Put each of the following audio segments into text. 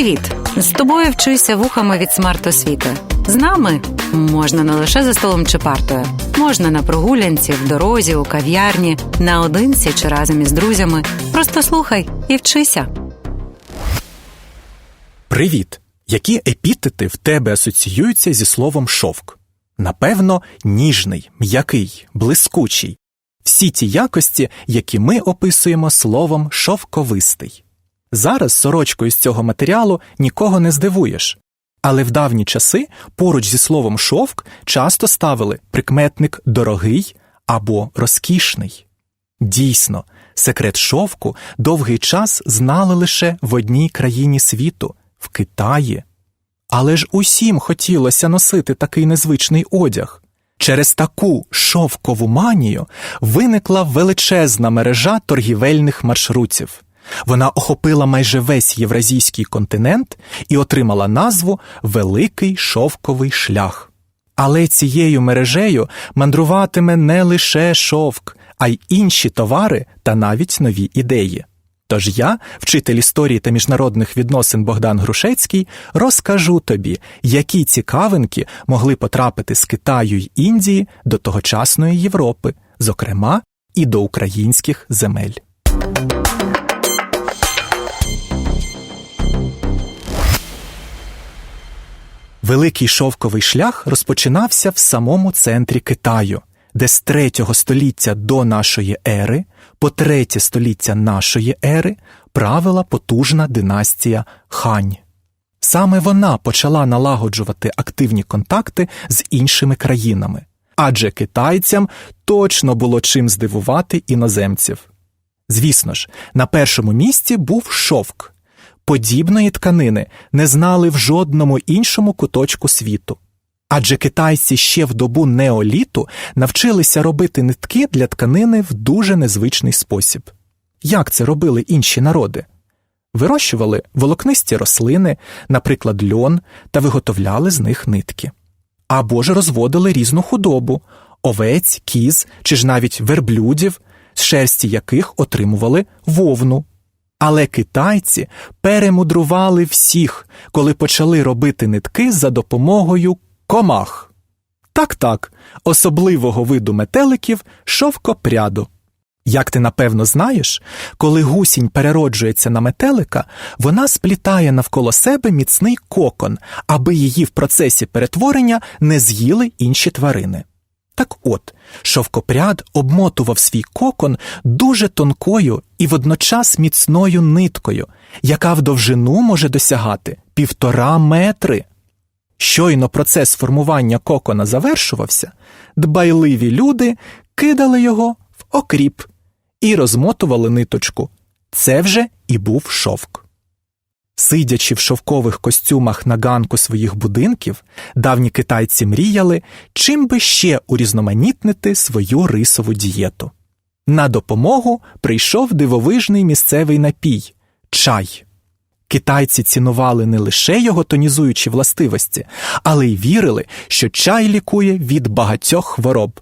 Привіт! З тобою вчуся вухами від смарт-освіти. З нами можна не лише за столом чи партою, можна на прогулянці, в дорозі, у кав'ярні, наодинці чи разом із друзями. Просто слухай і вчися. Привіт! Які епітети в тебе асоціюються зі словом шовк? Напевно, ніжний, м'який, блискучий. Всі ті якості, які ми описуємо словом шовковистий. Зараз сорочкою з цього матеріалу нікого не здивуєш. Але в давні часи поруч зі словом шовк часто ставили прикметник дорогий або розкішний. Дійсно, секрет шовку довгий час знали лише в одній країні світу в Китаї. Але ж усім хотілося носити такий незвичний одяг. Через таку шовкову манію виникла величезна мережа торгівельних маршрутів. Вона охопила майже весь євразійський континент і отримала назву Великий шовковий шлях. Але цією мережею мандруватиме не лише шовк, а й інші товари та навіть нові ідеї. Тож я, вчитель історії та міжнародних відносин Богдан Грушецький, розкажу тобі, які цікавинки могли потрапити з Китаю й Індії до тогочасної Європи, зокрема і до українських земель. Великий шовковий шлях розпочинався в самому центрі Китаю, де з 3 століття до нашої ери по 3 століття нашої ери правила потужна династія Хань. Саме вона почала налагоджувати активні контакти з іншими країнами, адже китайцям точно було чим здивувати іноземців. Звісно ж, на першому місці був шовк. Подібної тканини не знали в жодному іншому куточку світу. Адже китайці ще в добу неоліту навчилися робити нитки для тканини в дуже незвичний спосіб. Як це робили інші народи? Вирощували волокнисті рослини, наприклад, льон, та виготовляли з них нитки. Або ж розводили різну худобу овець, кіз чи ж навіть верблюдів, з шерсті яких отримували вовну. Але китайці перемудрували всіх, коли почали робити нитки за допомогою комах. Так так, особливого виду метеликів шовкопряду. Як ти напевно знаєш, коли гусінь перероджується на метелика, вона сплітає навколо себе міцний кокон, аби її в процесі перетворення не з'їли інші тварини. Так от, шовкопряд обмотував свій кокон дуже тонкою і водночас міцною ниткою, яка в довжину може досягати півтора метри. Щойно процес формування кокона завершувався, дбайливі люди кидали його в окріп і розмотували ниточку. Це вже і був шовк. Сидячи в шовкових костюмах на ганку своїх будинків, давні китайці мріяли, чим би ще урізноманітнити свою рисову дієту. На допомогу прийшов дивовижний місцевий напій чай. Китайці цінували не лише його тонізуючі властивості, але й вірили, що чай лікує від багатьох хвороб,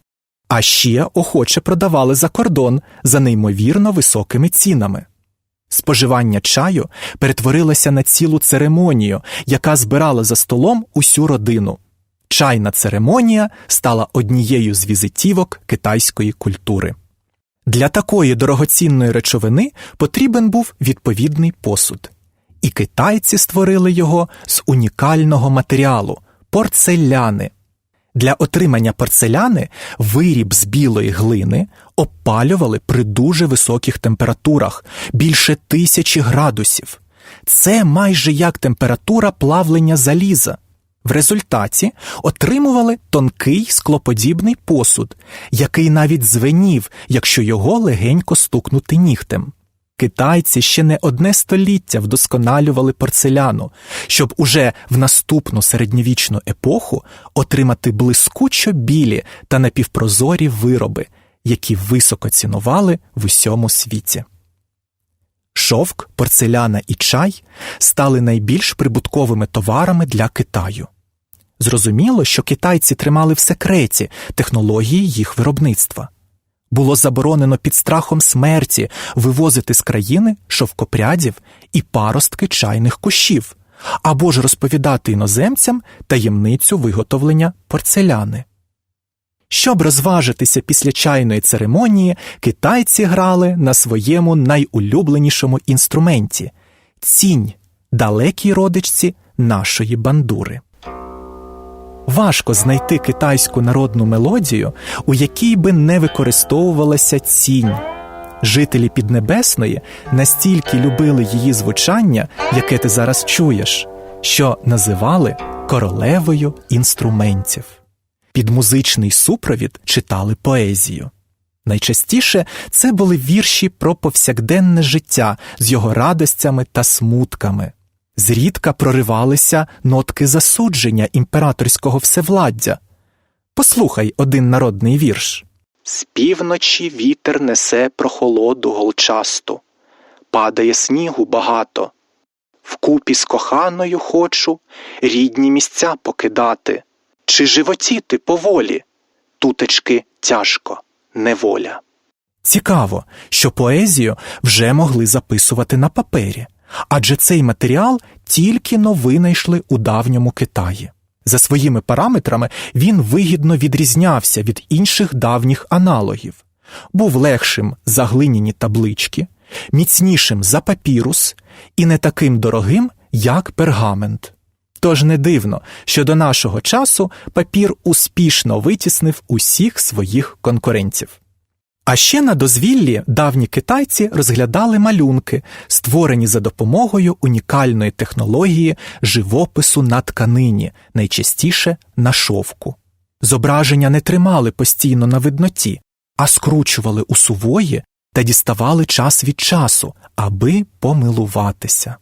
а ще охоче продавали за кордон за неймовірно високими цінами. Споживання чаю перетворилося на цілу церемонію, яка збирала за столом усю родину. Чайна церемонія стала однією з візитівок китайської культури. Для такої дорогоцінної речовини потрібен був відповідний посуд, і китайці створили його з унікального матеріалу порцеляни. Для отримання порцеляни виріб з білої глини опалювали при дуже високих температурах більше тисячі градусів. Це майже як температура плавлення заліза. В результаті отримували тонкий склоподібний посуд, який навіть звенів, якщо його легенько стукнути нігтем. Китайці ще не одне століття вдосконалювали порцеляну, щоб уже в наступну середньовічну епоху отримати блискучо білі та напівпрозорі вироби, які високо цінували в усьому світі. Шовк, порцеляна і чай стали найбільш прибутковими товарами для Китаю. Зрозуміло, що китайці тримали в секреті технології їх виробництва. Було заборонено під страхом смерті вивозити з країни шовкопрядів і паростки чайних кущів, або ж розповідати іноземцям таємницю виготовлення порцеляни. Щоб розважитися після чайної церемонії, китайці грали на своєму найулюбленішому інструменті цінь, далекій родичці нашої бандури. Важко знайти китайську народну мелодію, у якій би не використовувалася цінь. Жителі Піднебесної настільки любили її звучання, яке ти зараз чуєш, що називали королевою інструментів. Під музичний супровід читали поезію. Найчастіше це були вірші про повсякденне життя з його радостями та смутками. Зрідка проривалися нотки засудження імператорського всевладдя. Послухай один народний вірш. З півночі вітер несе прохолоду голчасту, падає снігу багато. Вкупі з коханою хочу рідні місця покидати. Чи животіти поволі? Тутечки тяжко, неволя. Цікаво, що поезію вже могли записувати на папері, адже цей матеріал тільки но винайшли у давньому Китаї. За своїми параметрами він вигідно відрізнявся від інших давніх аналогів, був легшим за глиняні таблички, міцнішим за папірус і не таким дорогим, як пергамент. Тож не дивно, що до нашого часу папір успішно витіснив усіх своїх конкурентів. А ще на дозвіллі давні китайці розглядали малюнки, створені за допомогою унікальної технології живопису на тканині, найчастіше на шовку. Зображення не тримали постійно на видноті, а скручували у сувої та діставали час від часу, аби помилуватися.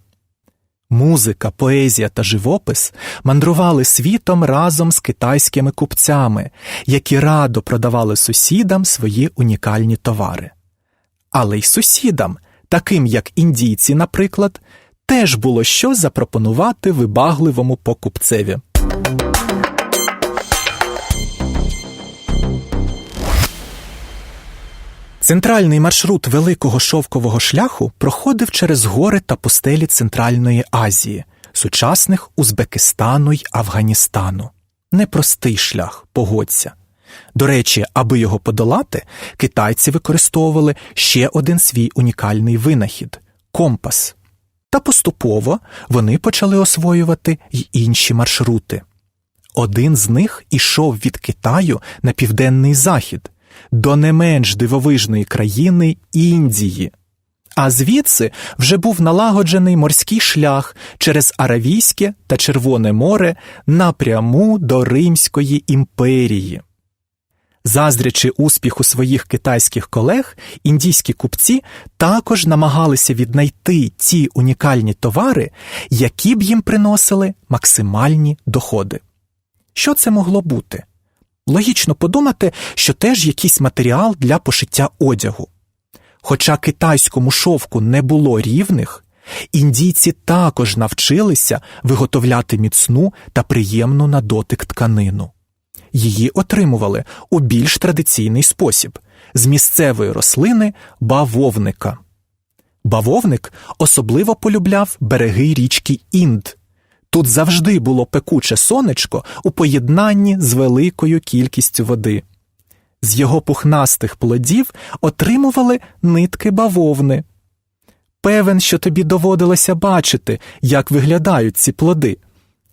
Музика, поезія та живопис мандрували світом разом з китайськими купцями, які радо продавали сусідам свої унікальні товари. Але й сусідам, таким як індійці, наприклад, теж було що запропонувати вибагливому покупцеві. Центральний маршрут великого шовкового шляху проходив через гори та пустелі Центральної Азії, сучасних Узбекистану й Афганістану. Непростий шлях, погодься. До речі, аби його подолати, китайці використовували ще один свій унікальний винахід компас. Та поступово вони почали освоювати й інші маршрути. Один з них ішов від Китаю на південний захід до не менш дивовижної країни Індії. А звідси вже був налагоджений морський шлях через Аравійське та Червоне море напряму до Римської імперії. Заздрячи успіху своїх китайських колег, індійські купці також намагалися віднайти ті унікальні товари, які б їм приносили максимальні доходи. Що це могло бути? Логічно подумати, що теж якийсь матеріал для пошиття одягу. Хоча китайському шовку не було рівних, індійці також навчилися виготовляти міцну та приємну на дотик тканину. Її отримували у більш традиційний спосіб з місцевої рослини бавовника. Бавовник особливо полюбляв береги річки Інд. Тут завжди було пекуче сонечко у поєднанні з великою кількістю води. З його пухнастих плодів отримували нитки бавовни. Певен, що тобі доводилося бачити, як виглядають ці плоди.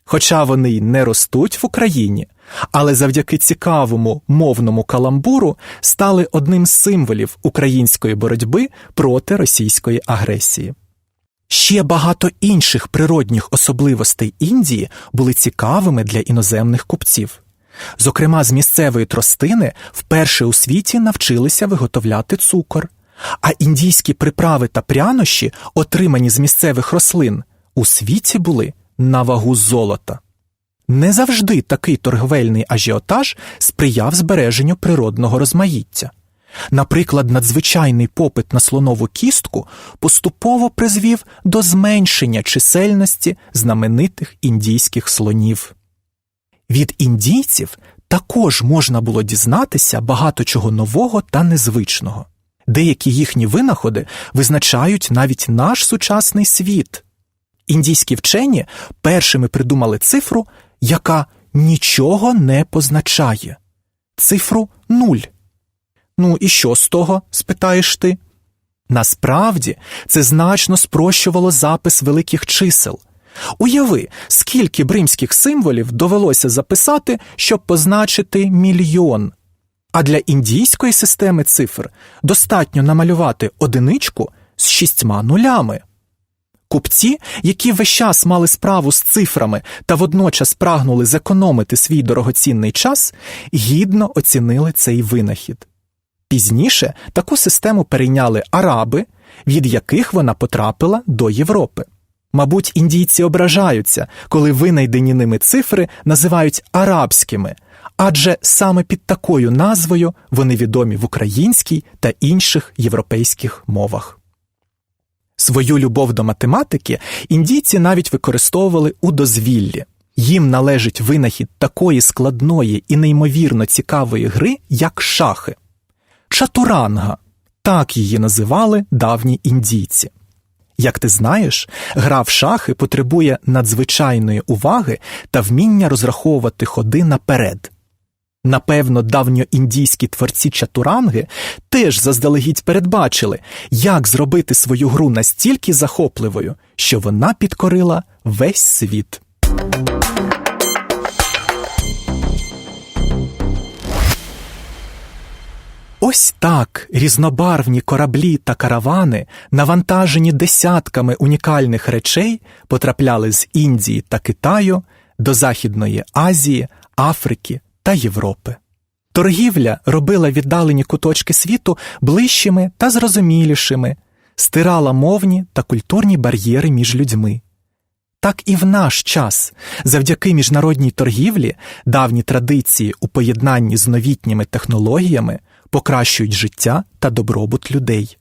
Хоча вони й не ростуть в Україні, але завдяки цікавому мовному каламбуру стали одним з символів української боротьби проти російської агресії. Ще багато інших природних особливостей Індії були цікавими для іноземних купців. Зокрема, з місцевої тростини вперше у світі навчилися виготовляти цукор, а індійські приправи та прянощі, отримані з місцевих рослин, у світі були на вагу золота. Не завжди такий торговельний ажіотаж сприяв збереженню природного розмаїття. Наприклад, надзвичайний попит на слонову кістку поступово призвів до зменшення чисельності знаменитих індійських слонів. Від індійців також можна було дізнатися багато чого нового та незвичного. Деякі їхні винаходи визначають навіть наш сучасний світ. Індійські вчені першими придумали цифру, яка нічого не позначає цифру нуль. Ну і що з того? спитаєш ти. Насправді це значно спрощувало запис великих чисел. Уяви, скільки б римських символів довелося записати, щоб позначити мільйон. А для індійської системи цифр достатньо намалювати одиничку з шістьма нулями. Купці, які весь час мали справу з цифрами та водночас прагнули зекономити свій дорогоцінний час, гідно оцінили цей винахід. Пізніше таку систему перейняли араби, від яких вона потрапила до Європи. Мабуть, індійці ображаються, коли винайдені ними цифри називають арабськими, адже саме під такою назвою вони відомі в українській та інших європейських мовах. Свою любов до математики індійці навіть використовували у дозвіллі. Їм належить винахід такої складної і неймовірно цікавої гри, як шахи. Чатуранга так її називали давні індійці. Як ти знаєш, гра в шахи потребує надзвичайної уваги та вміння розраховувати ходи наперед. Напевно, давньоіндійські творці чатуранги теж заздалегідь передбачили, як зробити свою гру настільки захопливою, що вона підкорила весь світ. Ось так різнобарвні кораблі та каравани, навантажені десятками унікальних речей, потрапляли з Індії та Китаю до Західної Азії, Африки та Європи. Торгівля робила віддалені куточки світу ближчими та зрозумілішими, стирала мовні та культурні бар'єри між людьми. Так і в наш час, завдяки міжнародній торгівлі, давні традиції у поєднанні з новітніми технологіями покращують життя та добробут людей.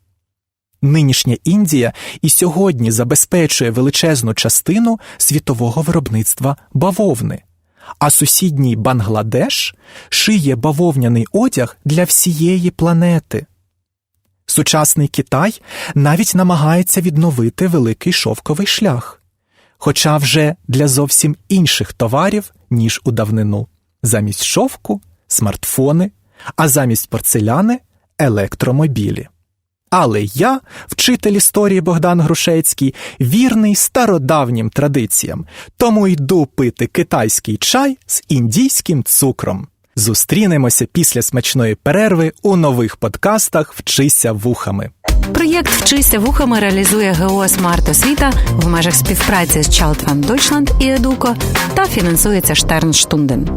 Нинішня Індія і сьогодні забезпечує величезну частину світового виробництва бавовни, а сусідній Бангладеш шиє бавовняний одяг для всієї планети. Сучасний Китай навіть намагається відновити великий шовковий шлях, хоча вже для зовсім інших товарів, ніж у давнину. Замість шовку смартфони, а замість порцеляни електромобілі. Але я, вчитель історії Богдан Грушецький, вірний стародавнім традиціям, тому йду пити китайський чай з індійським цукром. Зустрінемося після смачної перерви у нових подкастах Вчися вухами. Проєкт Вчися вухами реалізує ГО Смарт Освіта в межах співпраці з Child Deutschland і Educo та фінансується Штернштунден.